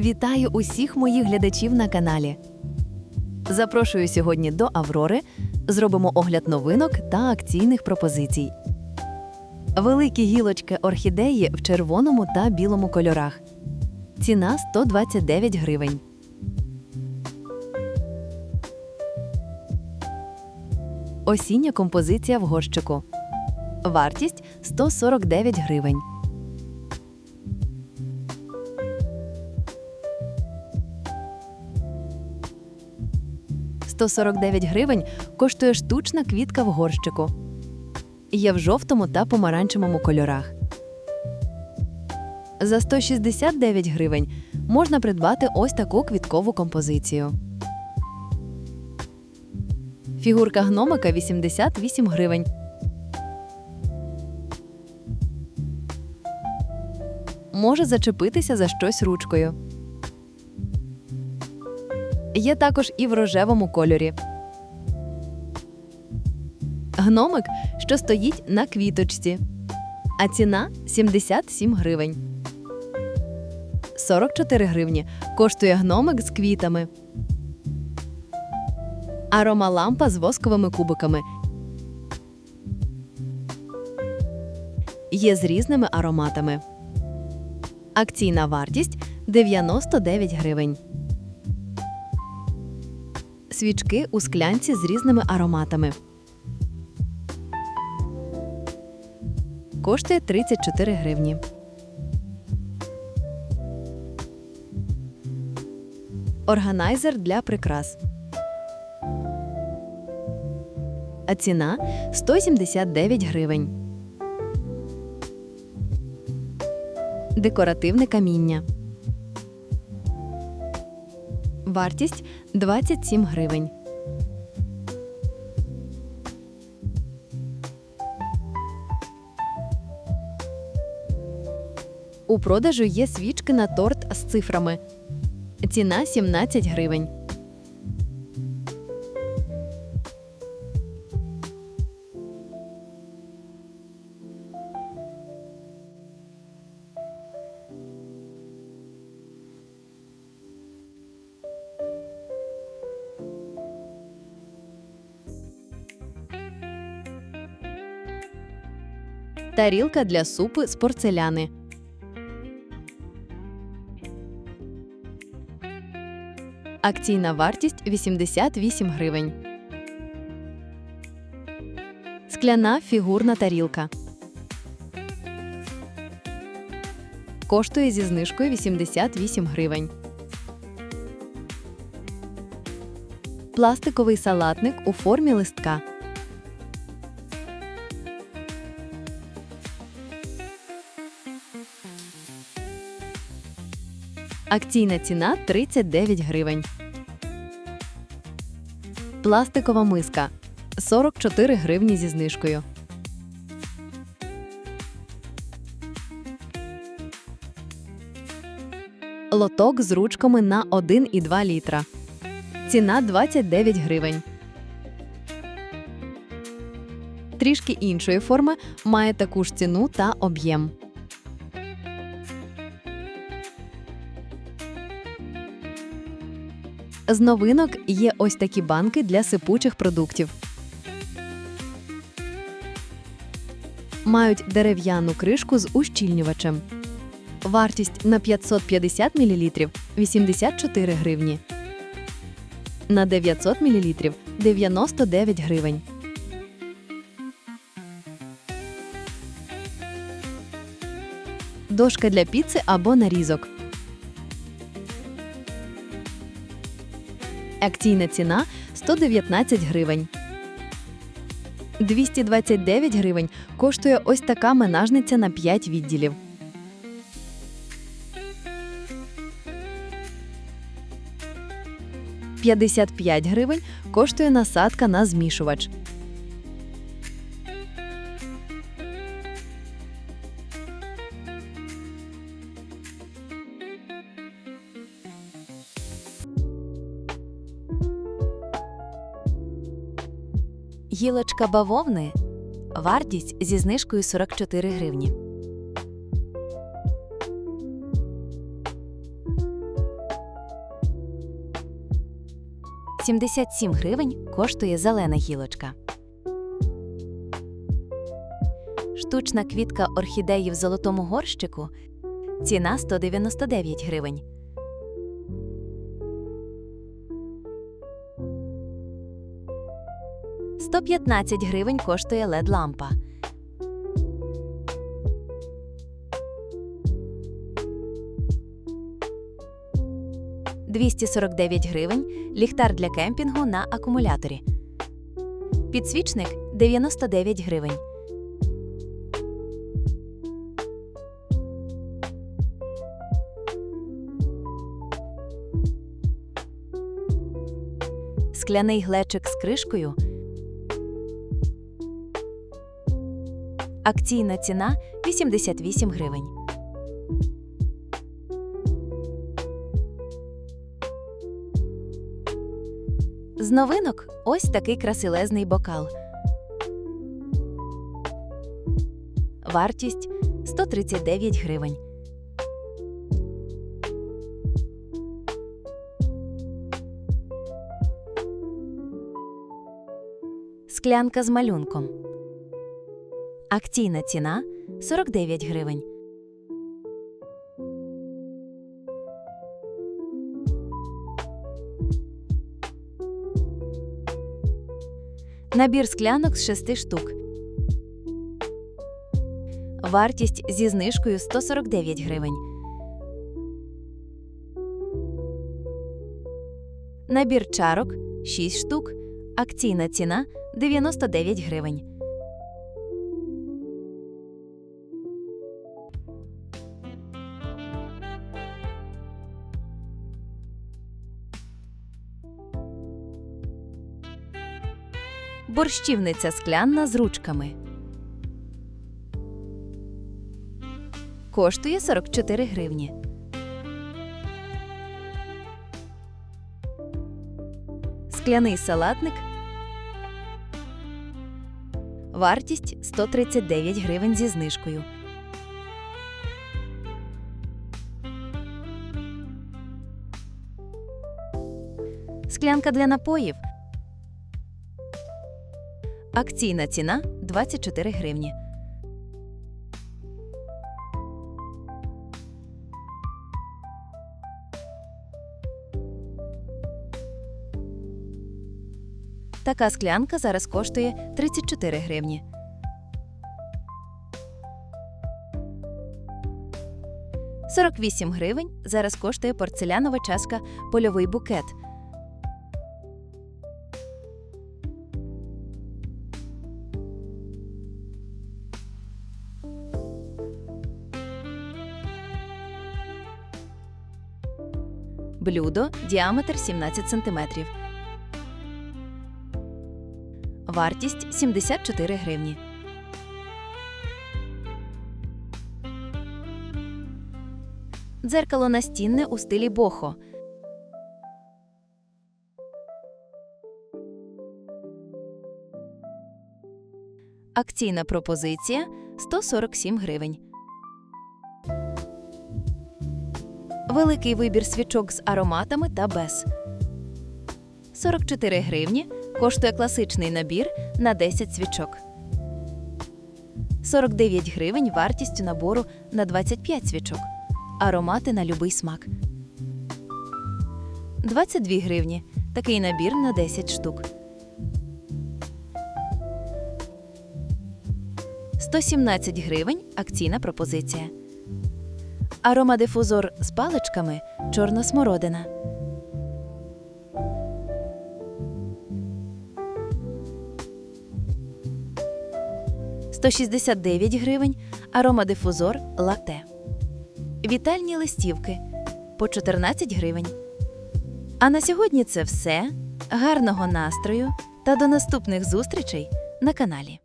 Вітаю усіх моїх глядачів на каналі. Запрошую сьогодні до Аврори. Зробимо огляд новинок та акційних пропозицій. Великі гілочки орхідеї в червоному та білому кольорах. Ціна 129 гривень. Осіння композиція в горщику. Вартість 149 гривень. «149 гривень коштує штучна квітка в горщику. Є в жовтому та помаранчевому кольорах. За 169 гривень можна придбати ось таку квіткову композицію. Фігурка гномика 88 гривень. Може зачепитися за щось ручкою. Є також і в рожевому кольорі. Гномик, що стоїть на квіточці. А ціна 77 гривень. 44 гривні коштує гномик з квітами. Аромалампа з восковими кубиками. Є з різними ароматами. Акційна вартість 99 гривень. Свічки у склянці з різними ароматами. Коштує 34 гривні. Органайзер для прикрас. А ціна 179 гривень. Декоративне каміння. Вартість 27 гривень. У продажу є свічки на торт з цифрами. Ціна 17 гривень. Тарілка для супи з порцеляни. Акційна вартість 88 гривень. Скляна фігурна тарілка. Коштує зі знижкою 88 гривень. Пластиковий салатник у формі листка. Акційна ціна 39 гривень. Пластикова миска 44 гривні зі знижкою. Лоток з ручками на 1,2 літра. Ціна 29 гривень. Трішки іншої форми має таку ж ціну та об'єм. З новинок є ось такі банки для сипучих продуктів. Мають дерев'яну кришку з ущільнювачем. Вартість на 550 мл 84 гривні. На 900 мл 99 гривень. Дошка для піци або нарізок. Акційна ціна 119 гривень. 229 гривень коштує ось така менажниця на 5 відділів. П'ятдесят гривень коштує насадка на змішувач. Гілочка бавовни. Вартість зі знижкою 44 гривні. Сімдесят сім гривень коштує зелена гілочка. Штучна квітка орхідеї в золотому горщику. Ціна 199 гривень. Сто п'ятнадцять гривень коштує led лампа. Двісті сорок дев'ять гривень ліхтар для кемпінгу на акумуляторі. Підсвічник 99 гривень. Скляний глечик з кришкою. Акційна ціна 88 гривень. З новинок ось такий красилезний бокал. Вартість 139 гривень. Склянка з малюнком. Акційна ціна 49 гривень. Набір склянок з 6 штук. Вартість зі знижкою 149 гривень. Набір чарок 6 штук. Акційна ціна 99 гривень. Борщівниця скляна з ручками. Коштує 44 гривні. Скляний салатник. Вартість 139 гривень зі знижкою. Склянка для напоїв. Акційна ціна 24 гривні. Така склянка зараз коштує 34 гривні. Сорок гривень зараз коштує порцелянова чашка польовий букет. Блюдо діаметр 17 см. Вартість 74 гривні. Дзеркало настінне у стилі бохо. Акційна пропозиція 147 гривень. Великий вибір свічок з ароматами та без. 44 гривні коштує класичний набір на 10 свічок. 49 гривень вартістю набору на 25 свічок. Аромати на любий смак. 22 гривні. Такий набір на 10 штук. 117 гривень акційна пропозиція. Аромадифузор з паличками чорна смородина. Сто шістдесят гривень аромадифузор лате. Вітальні листівки по 14 гривень. А на сьогодні це все. Гарного настрою та до наступних зустрічей на каналі.